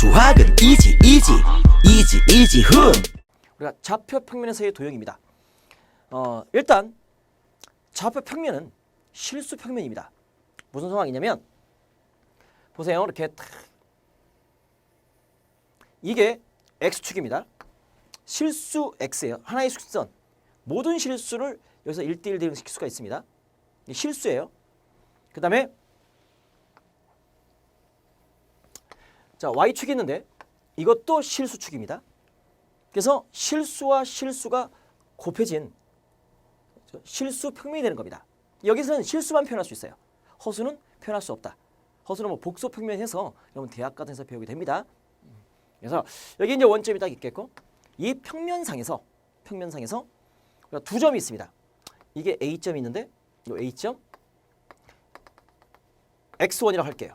수학은 이지 이지 이지 이지 훈 우리가 좌표 평면에서의 도형입니다. 어, 일단 좌표 평면은 실수 평면입니다. 무슨 상황이냐면 보세요. 이렇게 탁 이게 x축입니다. 실수 x예요. 하나의 숙선. 모든 실수를 여기서 1대1 대응시킬 수가 있습니다. 실수예요. 그 다음에 자 y축이 있는데 이것도 실수축입니다. 그래서 실수와 실수가 곱해진 실수 평면이 되는 겁니다. 여기서는 실수만 표현할 수 있어요. 허수는 표현할 수 없다. 허수는 뭐 복소 평면해서 여러분 대학 같은 데서 배우게 됩니다. 그래서 여기 이제 원점이 딱 있겠고 이 평면상에서 평면상에서 두 점이 있습니다. 이게 A점이 있는데 이 A점 X1이라고 할게요.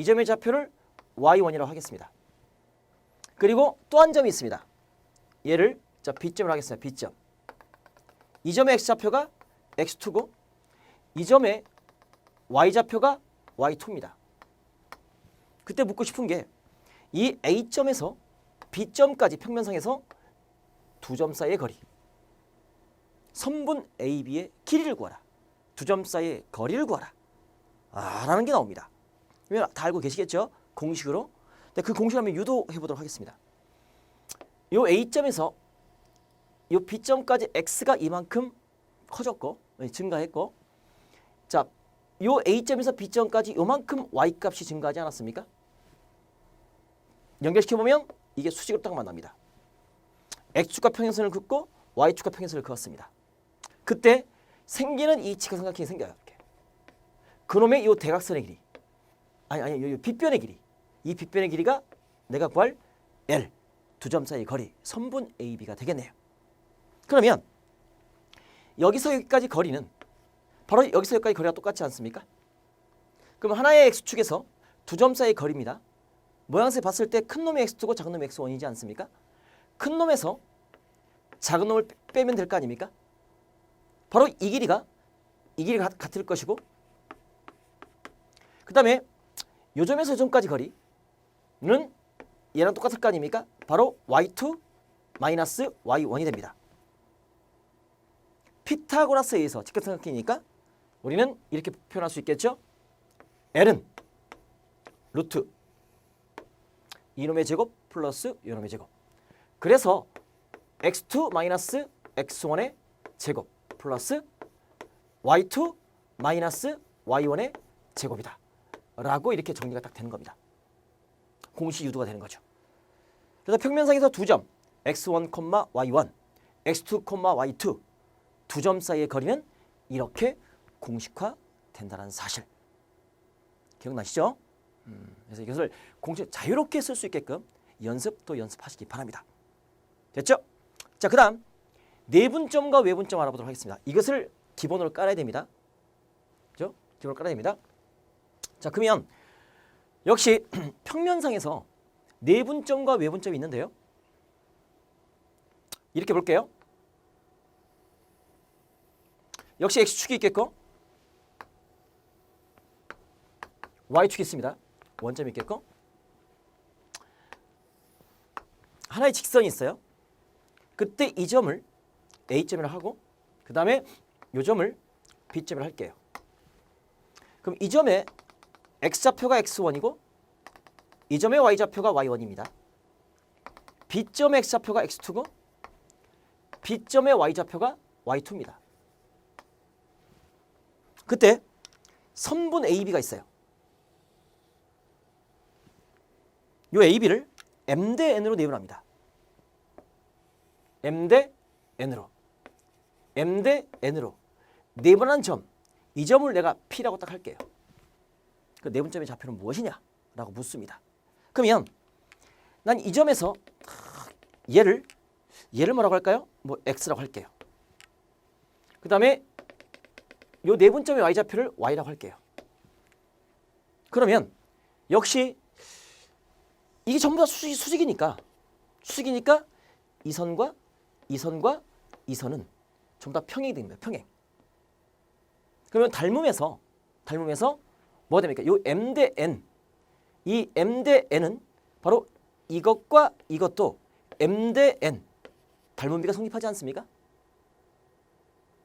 이 점의 좌표를 Y1이라고 하겠습니다. 그리고 또 한 점이 있습니다. 얘를 자 B점을 하겠습니다. B점. 이 점의 X좌표가 X2고 이 점의 Y좌표가 Y2입니다. 그때 묻고 싶은 게 이 A점에서 B점까지 평면상에서 두 점 사이의 거리 선분 AB의 길이를 구하라. 두 점 사이의 거리를 구하라. 아, 라는 게 나옵니다. 다 알고 계시겠죠? 공식으로. 근데 그 공식을 한번 유도해 보도록 하겠습니다. 요 A점에서 요 B점까지 X가 이만큼 커졌고 네, 증가했고 자, 요 A점에서 B점까지 요만큼 Y 값이 증가하지 않았습니까? 연결시켜 보면 이게 수직으로 딱 만납니다. X축과 평행선을 긋고 Y축과 평행선을 그었습니다. 그때 생기는 이 직각삼각형이 생겨요. 이렇게. 그놈의 이 대각선의 길이 아니 아니 요, 요 빗변의 길이 이 빗변의 길이가 내가 구할 L 두 점 사이 거리 선분 AB가 되겠네요. 그러면 여기서 여기까지 거리는 바로 여기서 여기까지 거리가 똑같지 않습니까? 그럼 하나의 x축에서 두 점 사이 거리입니다. 모양새 봤을 때 큰 놈이 x2고 작은 놈이 x1이지 않습니까? 큰 놈에서 작은 놈을 빼- 빼면 될 거 아닙니까? 바로 이 길이가 이 길이가 같- 같을 것이고 그 다음에 요 점에서 요 점까지 거리는 얘랑 똑같을 거 아닙니까? 바로 y2 마이너스 y1이 됩니다. 피타고라스에 의해서 직각 삼각형이니까 우리는 이렇게 표현할 수 있겠죠? L은 루트 이놈의 제곱 플러스 이놈의 제곱. 그래서 x2 마이너스 x1의 제곱 플러스 y2 마이너스 y1의 제곱이다. 라고 이렇게 정리가 딱 되는 겁니다. 공식 유도가 되는 거죠. 그래서 평면상에서 두 점 x1, y1, x2, y2 두 점 사이의 거리는 이렇게 공식화 된다는 사실. 기억나시죠? 음, 그래서 이것을 공식 자유롭게 쓸 수 있게끔 연습 또 연습하시기 바랍니다. 됐죠? 자, 그 다음 내분점과 외분점 알아보도록 하겠습니다. 이것을 기본으로 깔아야 됩니다. 그죠? 기본으로 깔아야 됩니다. 자, 그러면 역시 평면상에서 내분점과 외분점이 있는데요. 이렇게 볼게요. 역시 x축이 있겠고 y축이 있습니다. 원점이 있겠고 하나의 직선이 있어요. 그때 이 점을 a점이라 하고 그 다음에 이 점을 b점이라 할게요. 그럼 이 점의 x좌표가 x1이고 이 점의 y좌표가 y1입니다. b점의 x좌표가 x2고 b점의 y좌표가 y2입니다. 그때 선분 AB가 있어요. 요 AB를 M 대 N으로 내분합니다. M 대 N으로. M 대 N으로. 내분한 점. 이 점을 내가 P라고 딱 할게요. 그 내분점의 좌표는 무엇이냐? 라고 묻습니다. 그러면 난 이 점에서 얘를 얘를 뭐라고 할까요? 뭐 X라고 할게요. 그 다음에 요 내분점의 y좌표를 y라고 할게요. 그러면 역시 이게 전부 다 수직, 수직이니까 수직이니까 이 선과 이 선과 이 선은 전부 다 평행이 됩니다. 평행. 그러면 닮음에서 닮음에서 뭐가 됩니까? 요 m 대 n 이 m 대 n은 바로 이것과 이것도 m 대 n 닮은비가 성립하지 않습니까?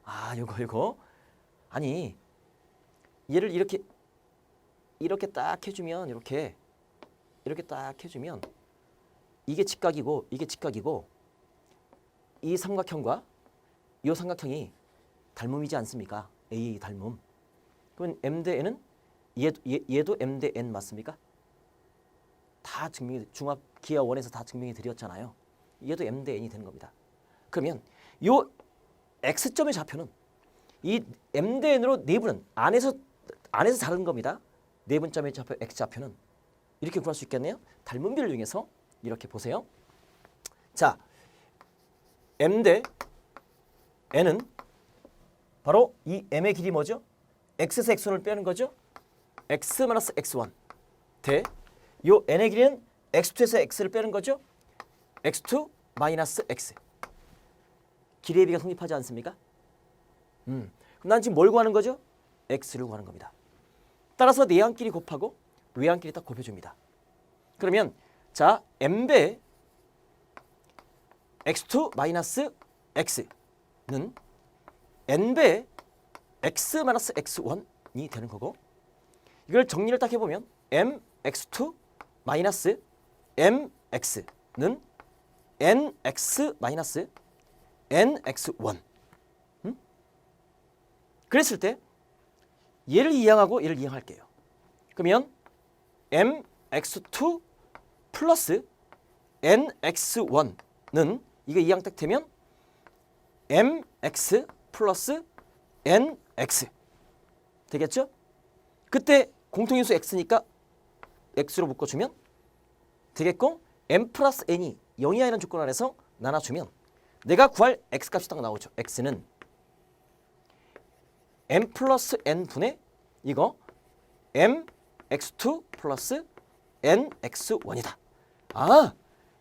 아, 요거 요거. 아니 얘를 이렇게 이렇게 딱 해주면 이렇게 이렇게 딱 해주면 이게 직각이고 이게 직각이고 이 삼각형과 이 삼각형이 닮음이지 않습니까? A 닮음. 그러면 M 대 N은 얘도, 얘, 얘도 M 대 N 맞습니까? 다 증명이 중합 기하 원에서 다 증명이 드렸잖아요. 얘도 M 대 N이 되는 겁니다. 그러면 요 X점의 좌표는 이 M 대 N으로 내분은 안에서 안에서 다른 겁니다. 내분점의 좌표 X 좌표는 이렇게 구할 수 있겠네요. 닮은비를 이용해서 이렇게 보세요. 자, M 대 N은 바로 이 M의 길이 뭐죠? X1을 빼는 거죠? X 마이너스 X1 대 요 N의 길이는 X2에서 X를 빼는 거죠? X2 마이너스 X 길이의 비가 성립하지 않습니까? 음, 그럼 난 지금 뭘 구하는 거죠? X를 구하는 겁니다. 따라서 내항끼리 곱하고 외항끼리 딱 곱해줍니다. 그러면 자 m배 x2 마이너스 x는 n배 x 마이너스 x1이 되는 거고 이걸 정리를 딱 해보면 mx2 마이너스 mx는 nx 마이너스 nx1 음? 그랬을 때 얘를 이항하고 얘를 이항할게요. 그러면 mx2 플러스 nx1는 이게 이항 딱 되면 mx 플러스 nx 되겠죠? 그때 공통인수 x니까 x로 묶어주면 되겠고 m 플러스 n이 0이 아니라는 조건 아래서 나눠주면 내가 구할 x 값이 딱 나오죠. x는 m 플러스 n 분의 이거 m x2 플러스 n x1이다. 아,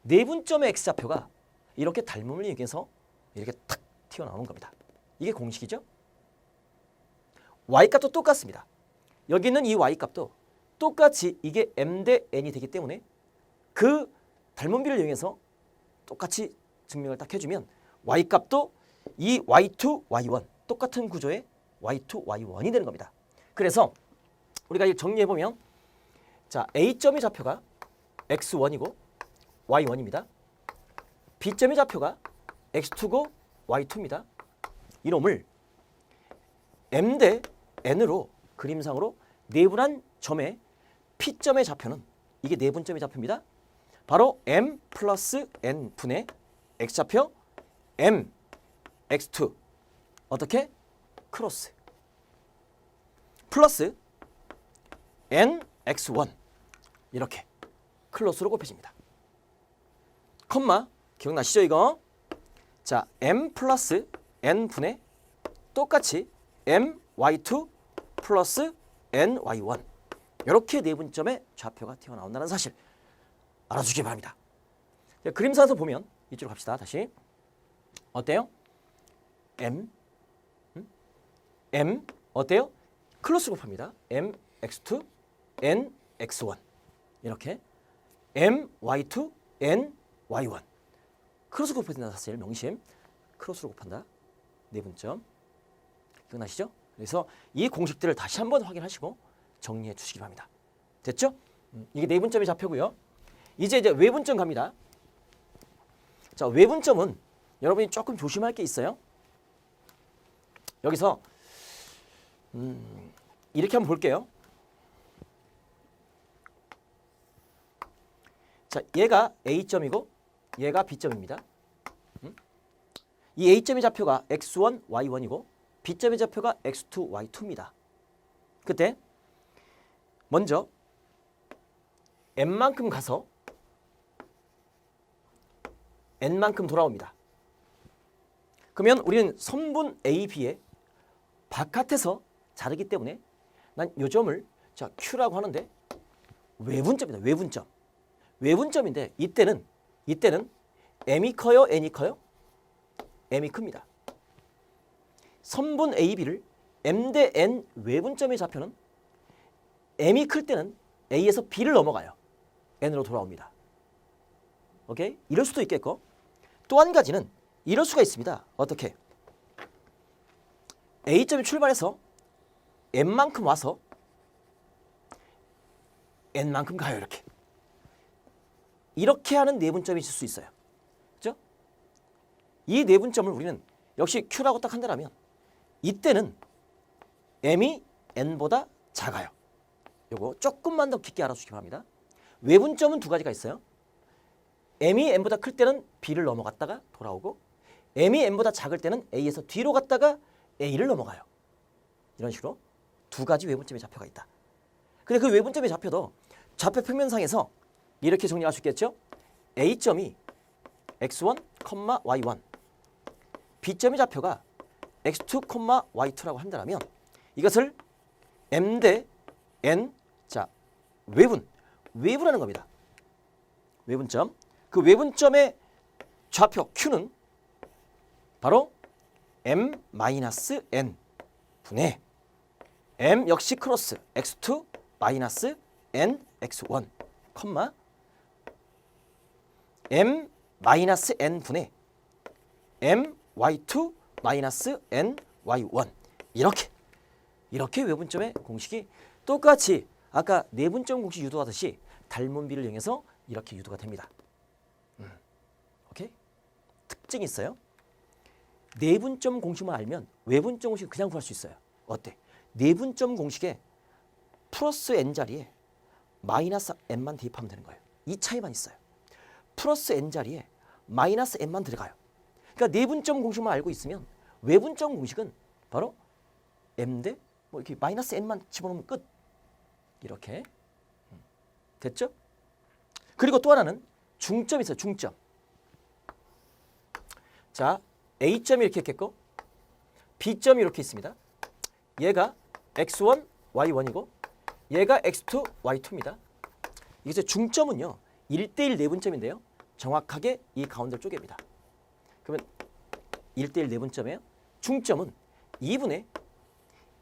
내분점의 x 좌표가 이렇게 닮음을 이용해서 이렇게 탁 튀어나오는 겁니다. 이게 공식이죠. y 값도 똑같습니다. 여기 있는 이 y 값도 똑같이 이게 m 대 n이 되기 때문에 그 닮은비를 이용해서 똑같이 증명을 딱 해주면 y 값도 이 y2, y1 똑같은 구조의 y2, y1이 되는 겁니다. 그래서 우리가 이걸 정리해 보면 자 A점의 좌표가 x1이고 y1입니다. B점의 좌표가 x2고 y2입니다. 이놈을 m 대 n으로 그림상으로 내분한 점의 P점의 좌표는 이게 내분점의 좌표입니다. 바로 m 플러스 n 분의 x좌표 m x2 어떻게 크로스 플러스 n x1 이렇게 클로스로 곱해집니다. 컴마 기억나시죠 이거? 자 m 플러스 n 분의 똑같이 m y2 플러스 n y1 이렇게 내분점의 좌표가 튀어나온다는 사실 알아주시기 바랍니다. 자, 그림사에서 보면 이쪽으로 갑시다. 다시 어때요? m 음? m 어때요? 클로스 곱합니다. m x2 n x1 이렇게 m y2 n y1 크로스 곱한다 사실 명심 크로스로 곱한다 네분점 기억나시죠? 그래서 이 공식들을 다시 한번 확인하시고 정리해 주시기 바랍니다. 됐죠? 음, 이게 네분점이 잡혀고요. 이제 이제 외분점 갑니다. 자 외분점은 여러분이 조금 조심할 게 있어요. 여기서 음, 이렇게 한번 볼게요. 자, 얘가 A점이고 얘가 B점입니다. 음? 이 A점의 좌표가 x1, y1이고 B점의 좌표가 x2, y2입니다. 그때 먼저 n만큼 가서 n만큼 돌아옵니다. 그러면 우리는 선분 AB의 바깥에서 자르기 때문에 난 요 점을 자 Q라고 하는데 외분점이다. 외분점. 외분점인데 이때는 이때는 m이 커요, n이 커요? m이 큽니다. 선분 AB를 m 대 n 외분점의 좌표는 m이 클 때는 A에서 B를 넘어가요. N으로 돌아옵니다. 오케이? 이럴 수도 있겠고 또 한 가지는 이럴 수가 있습니다. 어떻게? A점이 출발해서 N만큼 와서 N만큼 가요 이렇게. 이렇게 하는 내분점이 있을 수 있어요. 그죠? 이 내분점을 우리는 역시 Q라고 딱 한다면 이때는 M이 N보다 작아요. 요거 조금만 더 깊게 알아주시기 바랍니다. 외분점은 두 가지가 있어요. M이 N보다 클 때는 B를 넘어갔다가 돌아오고 M이 N보다 작을 때는 A에서 뒤로 갔다가 A를 넘어가요. 이런 식으로 두 가지 외분점의 좌표가 있다. 근데 그 외분점의 좌표도 좌표 평면상에서 이렇게 정리할 수 있겠죠? A점이 x1, y1 B점의 좌표가 x2, y2라고 한다면 이것을 m 대 n 자 외분 외분하는 겁니다. 외분점 그 외분점의 좌표 q는 바로 m 마이너스 n 분의 m 역시 크로스 x2 마이너스 n x1 컴마 m 마이너스 n 분의 m y2 마이너스 n y1 이렇게 이렇게 외분점의 공식이 똑같이 아까 내분점 공식 유도하듯이 닮은 비를 이용해서 이렇게 유도가 됩니다. 음, 오케이? 특징이 있어요. 내분점 공식만 알면 외분점 공식 그냥 구할 수 있어요. 어때? 내분점 공식에 플러스 n 자리에 마이너스 n만 대입하면 되는 거예요. 이 차이만 있어요. 플러스 n 자리에 마이너스 n만 들어가요. 그러니까 내분점 공식만 알고 있으면 외분점 공식은 바로 m 대 뭐 이렇게 마이너스 n만 집어넣으면 끝. 이렇게 음, 됐죠? 그리고 또 하나는 중점이 있어요. 중점. 자, A점이 이렇게 있겠고 B점이 이렇게 있습니다. 얘가 x1, y1이고 얘가 x2, y2입니다. 이게 중점은요. 1대1 내분점인데요. 정확하게 이 가운데를 쪼갭니다. 그러면 1대1 내분점이에요. 중점은 2분의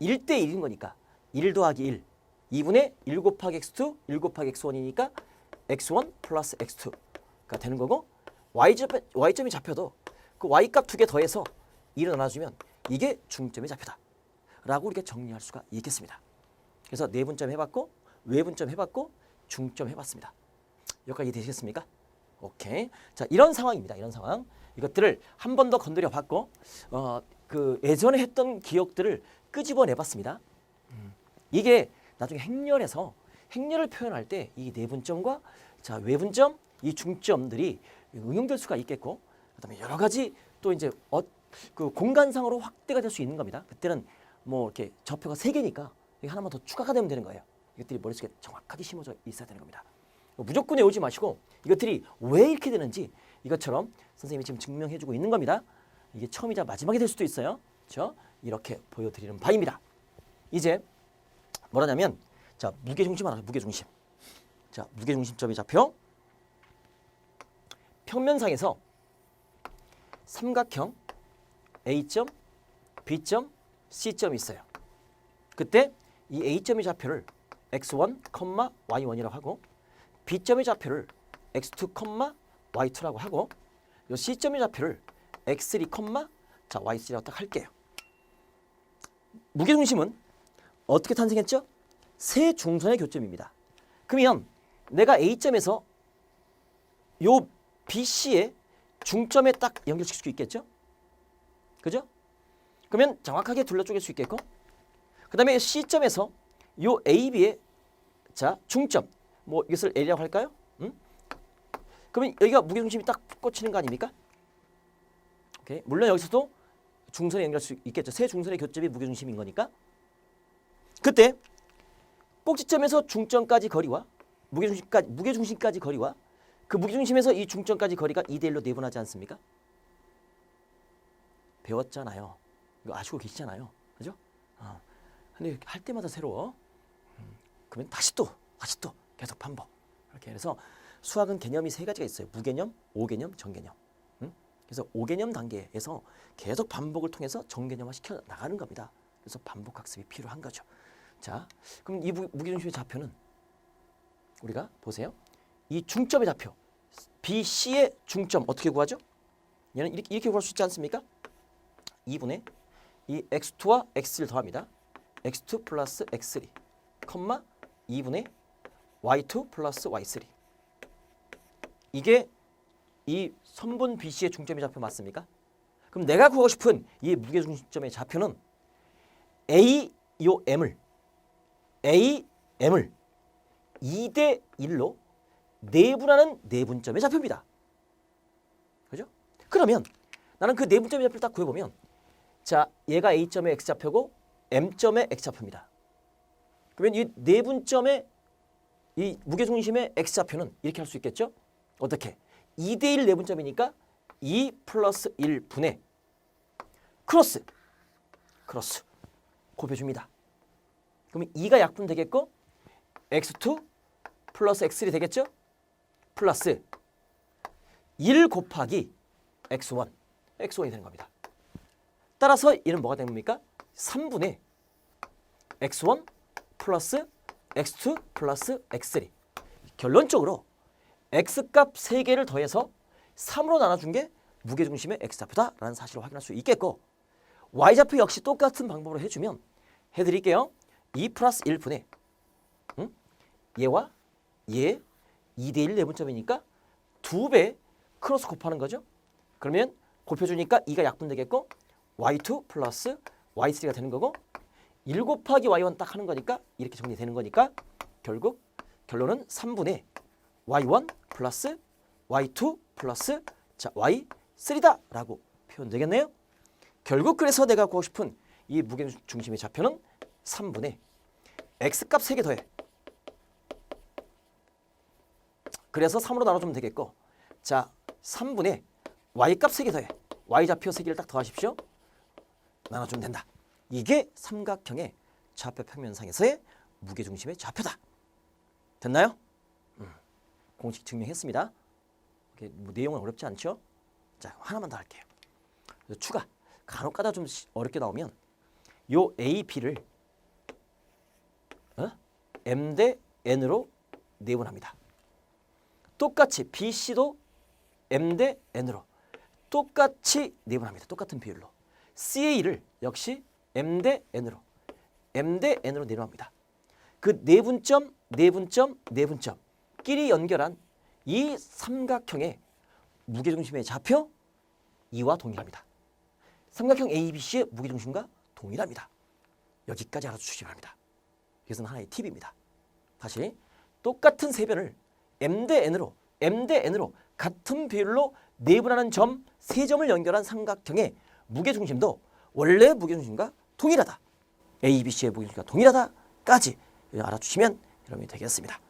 1대1인 거니까 1 더하기 1 2분의 1 곱하기 x2 1 곱하기 x1이니까 x1 플러스 x2가 되는 거고 y점, y점이 잡혀도 그 y값 두 개 더해서 1을 나눠주면 이게 중점의 좌표다 라고 우리가 정리할 수가 있겠습니다. 그래서 내분점 해봤고 외분점 해봤고 중점 해봤습니다. 여기까지 되시겠습니까? 오케이. 자 이런 상황입니다. 이런 상황. 이것들을 한 번 더 건드려 봤고 어, 그 예전에 했던 기억들을 끄집어내 봤습니다. 음, 이게 나중에 행렬에서 행렬을 표현할 때 이 내분점과 자 외분점, 이 중점들이 응용될 수가 있겠고 그다음에 여러 가지 또 이제 어, 그 공간상으로 확대가 될 수 있는 겁니다. 그때는 뭐 이렇게 좌표가 세 개니까 하나만 더 추가가 되면 되는 거예요. 이것들이 머릿속에 정확하게 심어져 있어야 되는 겁니다. 무조건 외우지 마시고 이것들이 왜 이렇게 되는지 이것처럼 선생님이 지금 증명해주고 있는 겁니다. 이게 처음이자 마지막이 될 수도 있어요. 그렇죠? 이렇게 보여드리는 바입니다. 이제 뭐라냐면 자 무게중심 알아요. 무게중심. 자 무게중심점의 좌표 평면상에서 삼각형 A점, B점, C점이 있어요. 그때 이 A점의 좌표를 x1, y1이라고 하고 B점의 좌표를 x2, y2라고 하고 요 C점의 좌표를 x3, 자 y3라고 딱 할게요. 무게중심은 어떻게 탄생했죠? 세 중선의 교점입니다. 그러면 내가 A점에서 요 BC의 중점에 딱 연결시킬 수 있겠죠? 그죠? 그러면 정확하게 둘러 쪼갤 수 있겠고 그 다음에 C점에서 요 AB의 자 중점 뭐 이것을 L이라고 할까요? 음? 그러면 여기가 무게중심이 딱 꽂히는 거 아닙니까? 오케이. 물론 여기서도 중선에 연결할 수 있겠죠. 세 중선의 교점이 무게중심인 거니까 그때 꼭지점에서 중점까지 거리와 무게중심까지 무게중심까지 거리와 그 무게중심에서 이 중점까지 거리가 2대 1로 내분하지 않습니까? 배웠잖아요. 이거 아시고 계시잖아요. 그죠? 어. 근데 할 때마다 새로워. 음, 그러면 다시 또 다시 또 계속 반복. 이렇게 해서 수학은 개념이 세 가지가 있어요. 무개념, 오개념, 정개념. 음? 그래서 오개념 단계에서 계속 반복을 통해서 정개념화 시켜 나가는 겁니다. 그래서 반복 학습이 필요한 거죠. 자, 그럼 이 무, 무게중심의 좌표는 우리가 보세요. 이 중점의 좌표 BC의 중점 어떻게 구하죠? 얘는 이렇게, 이렇게 구할 수 있지 않습니까? 2분의 이 x2와 x1 더합니다. x2 플러스 x3 컴마 2분의 y2 플러스 y3 이게 이 선분 BC의 중점의 좌표 맞습니까? 그럼 내가 구하고 싶은 이 무게 중심점의 좌표는 A 요 M을 A M을 2대 1로 내분하는 내분점의 좌표입니다. 그죠? 그러면 나는 그 내분점의 좌표를 딱 구해보면 자 얘가 A점의 X좌표고 M점의 X좌표입니다. 그러면 이 내분점의 이 무게중심의 X좌표는 이렇게 할 수 있겠죠? 어떻게? 2대1 내분점이니까 2 플러스 1분의 크로스 크로스 곱해줍니다. 그러면 2가 약분 되겠고 x2 플러스 x3 되겠죠? 플러스 1 곱하기 x1 x1이 되는 겁니다. 따라서 얘는 뭐가 겁니까? 3분의 x1 플러스 x2 플러스 x3 결론적으로 x값 3개를 더해서 3으로 나눠준 게 무게중심의 x좌표다라는 사실을 확인할 수 있겠고 y좌표 역시 똑같은 방법으로 해주면 해드릴게요. 2 플러스 1분의 응? 얘와 얘 2대1 내분점이니까 2배 크로스 곱하는 거죠. 그러면 곱해주니까 2가 약분되겠고 y2 플러스 y3가 되는 거고 1 곱하기 y1 딱 하는 거니까 이렇게 정리되는 거니까 결국 결론은 3분의 y1 플러스 y2 플러스 자 y3다 라고 표현되겠네요. 결국 그래서 내가 구하고 싶은 이 무게 중심의 좌표는 3분의 x값 3개 더해. 그래서 3으로 나눠주면 되겠고 자 3분의 y값 3개 더해. y좌표 3개를 딱 더하십시오. 나눠주면 된다. 이게 삼각형의 좌표 평면상에서의 무게중심의 좌표다. 됐나요? 음, 공식 증명했습니다. 뭐 내용은 어렵지 않죠? 자 하나만 더 할게요. 추가 간혹가다 좀 시- 어렵게 나오면 요 A, B를 어? M 대 N으로 내분합니다. 똑같이 B, C도 M 대 N으로 똑같이 내분합니다. 똑같은 비율로 CA를 역시 M 대 N으로 M 대 N으로 내분합니다. 그 내분점, 내분점, 내분점 끼리 연결한 이 삼각형의 무게중심의 좌표 2와 동일합니다. 삼각형 ABC의 무게중심과 동일합니다. 여기까지 알아주시기 바랍니다. 이것은 하나의 팁입니다. 다시 똑같은 세변을 M 대 N으로 M 대 N으로 같은 비율로 내분하는 점 세 점을 연결한 삼각형의 무게중심도 원래 무게중심과 동일하다. ABC의 무게중심과 동일하다까지 알아주시면 여러분이 되겠습니다.